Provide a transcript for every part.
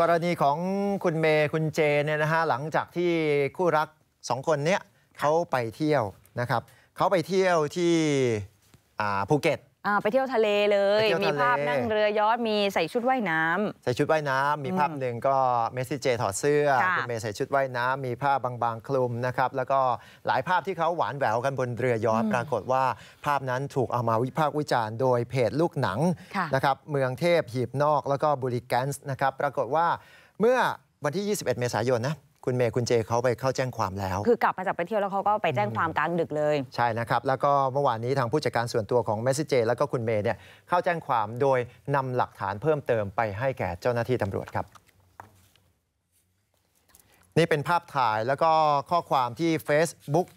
กรณีของคุณเมย์คุณเจเนี่ยนะฮะหลังจากที่คู่รักสองคนเนี้ยเขาไปเที่ยวนะครับเขาไปเที่ยวที่ภูเก็ต ไปเที่ยวทะเลเลยไปเที่ยวทะเลมีภาพนั่งเรือยอชต์มีใส่ชุดว่ายน้ำใส่ชุดว่ายน้ำมีภาพหนึ่งก็เมสซี่เจถอดเสื้อค่ะคุณเมย์ใส่ชุดว่ายน้ำมีผ้าบางๆคลุมนะครับแล้วก็หลายภาพที่เขาหวานแหววกันบนเรือยอชต์ปรากฏว่าภาพนั้นถูกเอามาวิพากษ์วิจารณ์โดยเพจลูกหนังค่ะนะครับเมืองเทพหีบนอกแล้วก็บุรีแกนส์นะครับปรากฏว่าเมื่อวันที่ 21 เมษายนนะ คุณเมย์คุณเจเขาไปเข้าแจ้งความแล้ว คือกลับมาจากไปเที่ยวแล้วเขาก็ไปแจ้งความกลางดึกเลย ใช่นะครับ แล้วก็เมื่อวานนี้ทางผู้จัดการส่วนตัวของเมสซิเจ แล้วก็คุณเมย์เนี่ยเข้าแจ้งความโดยนำหลักฐานเพิ่มเติมไปให้แก่เจ้าหน้าที่ตำรวจครับ นี่เป็นภาพถ่ายแล้วก็ข้อความที่ Facebook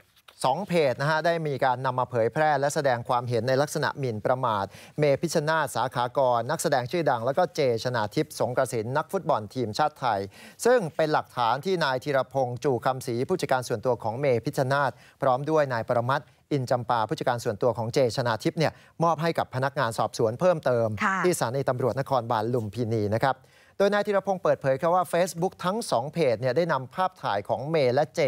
สองเพจนะฮะได้มีการนำมาเผยแพร่และแสดงความเห็นในลักษณะหมิ่นประมาท เมพิชนาธสาขากร นักแสดงชื่อดัง แล้วก็เจชนาทิพย์สงกระสินนักฟุตบอลทีมชาติไทย ซึ่งเป็นหลักฐานที่นายธีรพงษ์จู่คำศรีผู้จัดการส่วนตัวของเมพิชนาธพร้อมด้วยนายประมัติอินจำปาผู้จัดการส่วนตัวของเจชนาทิพย์เนี่ยมอบให้กับพนักงานสอบสวนเพิ่มเติมค่ะที่สถานีตำรวจนครบาลลุมพินีนะครับ โดยนายธีรพงศ์เปิดเผยครับว่า Facebook ทั้ง 2 เพจเนี่ยได้นำภาพถ่ายของเมย์และเจ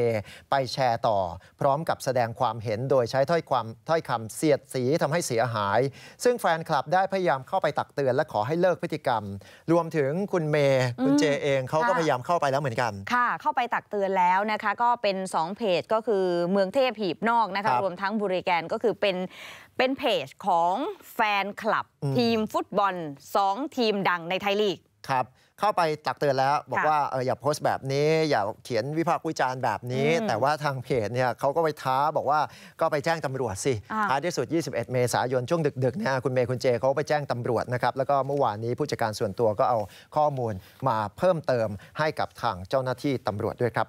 ไปแชร์ต่อ พร้อมกับแสดงความเห็นโดยใช้ถ้อยความถ้อยคำเสียดสีทำให้เสียหาย ซึ่งแฟนคลับได้พยายามเข้าไปตักเตือนและขอให้เลิกพฤติกรรม รวมถึงคุณเมย์คุณเจเองเขาก็ค่ะพยายามเข้าไปแล้วเหมือนกัน ค่ะ เข้าไปตักเตือนแล้วนะคะ ก็เป็น 2 เพจก็คือเมืองเทพหีบนอกนะครัคะบรวมทั้งบุรีแกนก็คือเป็นเป็นเพจของแฟนคลับอืมทีมฟุตบอล 2 ทีมดังในไทยลีก ครับเข้าไปตักเตือนแล้วบอกค่ะว่าเอออย่าโพสต์แบบนี้ อย่าเขียนวิพากษ์วิจารณ์แบบนี้อืมแต่ว่าทางเพจเนี่ยเขาก็ไปท้าบอกว่าก็ไปแจ้งตำรวจสิอ่าท้ายที่สุด 21 เมษายนช่วงดึกๆเนี่ยคุณเมย์คุณเจเขาไปแจ้งตำรวจนะครับแล้วก็เมื่อวานนี้ผู้จัดการส่วนตัวก็เอาข้อมูลมาเพิ่มเติมให้กับทางเจ้าหน้าที่ตำรวจด้วยครับ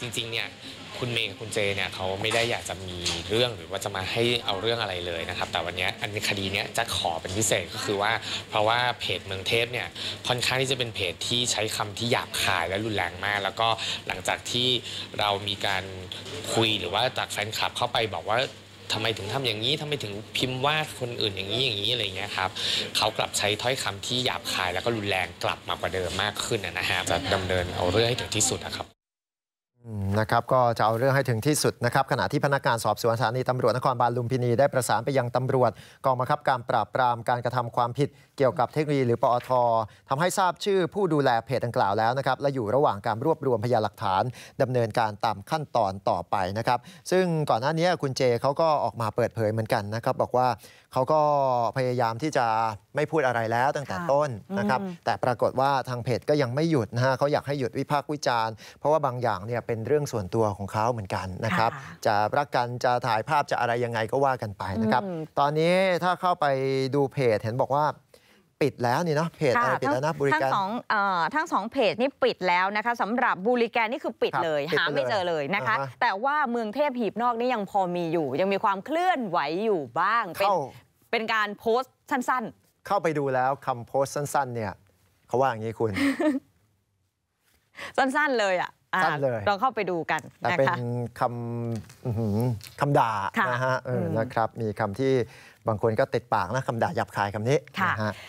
จริงๆเนี่ย คุณเมย์กับคุณเจเนี่ยเขาไม่ได้อยากจะมีเรื่องหรือว่าจะมาให้เอาเรื่องอะไรเลยนะครับ แต่วันนี้อันคดีเนี้ยจะขอเป็นพิเศษก็คือว่า เพราะว่าเพจเมืองเทพเนี่ยค่อนข้างที่จะเป็นเพจที่ใช้คำที่หยาบคายและรุนแรงมาก แล้วก็หลังจากที่เรามีการคุยหรือว่าจากแฟนคลับเข้าไปบอกว่าทำไมถึงทำอย่างนี้ทำไมถึงพิมพ์ว่าคนอื่นอย่างนี้อย่างนี้อะไรเงี้ยครับเขากลับใช้ถ้อยคำที่หยาบคายแล้วก็รุนแรงกลับมากว่าเดิมมากขึ้นนะฮะจะดำเนินเอาเรื่องให้ถึงที่สุดนะครับ นะครับก็จะเอาเรื่องให้ถึงที่สุดนะครับขณะที่พนักงานสอบสวนสถานีตำรวจนครบาลลุมพินีได้ประสานไปยังตำรวจกองบังคับการปราบปรามการกระทำความผิดเกี่ยวกับเทคโนโลยีหรือปอททำให้ทราบชื่อผู้ดูแลเพจดังกล่าวแล้วนะครับและอยู่ระหว่างการรวบรวมพยานหลักฐานดำเนินการตามขั้นตอนต่อไปนะครับซึ่งก่อนหน้านี้คุณเจเขาก็ออกมาเปิดเผยเหมือนกันนะครับบอกว่าเขาก็พยายามที่จะไม่พูดอะไรแล้วตั้งแต่ต้นนะครับแต่ปรากฏว่าทางเพจก็ยังไม่หยุดนะฮะเขาอยากให้หยุดวิพากษ์วิจารณ์เพราะว่าบางอย่างเนี่ยเป็นเรื่องส่วนตัวของเขาเหมือนกันนะครับค่ะจะรักกันจะถ่ายภาพจะอะไรยังไงก็ว่ากันไปนะครับอืมตอนนี้ถ้าเข้าไปดูเพจเห็นบอกว่าปิดแล้วนี่เนาะเพจอะไรปิดแล้วนะบริทั้งการสองเอ่อทั้งสองเพจนี่ปิดแล้วนะคะสำหรับบูริแกนนี่คือปิดครับเลยปิดหาไปไม่เลยเจอเลยนะคะอ่าฮะแต่ว่าเมืองเทพหีบนอกนี่ยังพอมีอยู่ ยังมีความเคลื่อนไหวอยู่บ้าง เป็นเข้าเป็นการโพสต์สั้นเข้าไปดูแล้วคำโพสต์สั้น ๆ เนี่ยเขาว่าอย่างนี้คุณๆสั้น ๆ เลยอะอ่า สั้นเลยลองเข้าไปดูกันแต่นะเป็นคะคำอื้อหือคำด่าค่ะนะฮะเอออมนะครับมีคำที่บางคนก็ติดปากนะคำด่าหยาบคายคำนี้ค่ะนะฮะ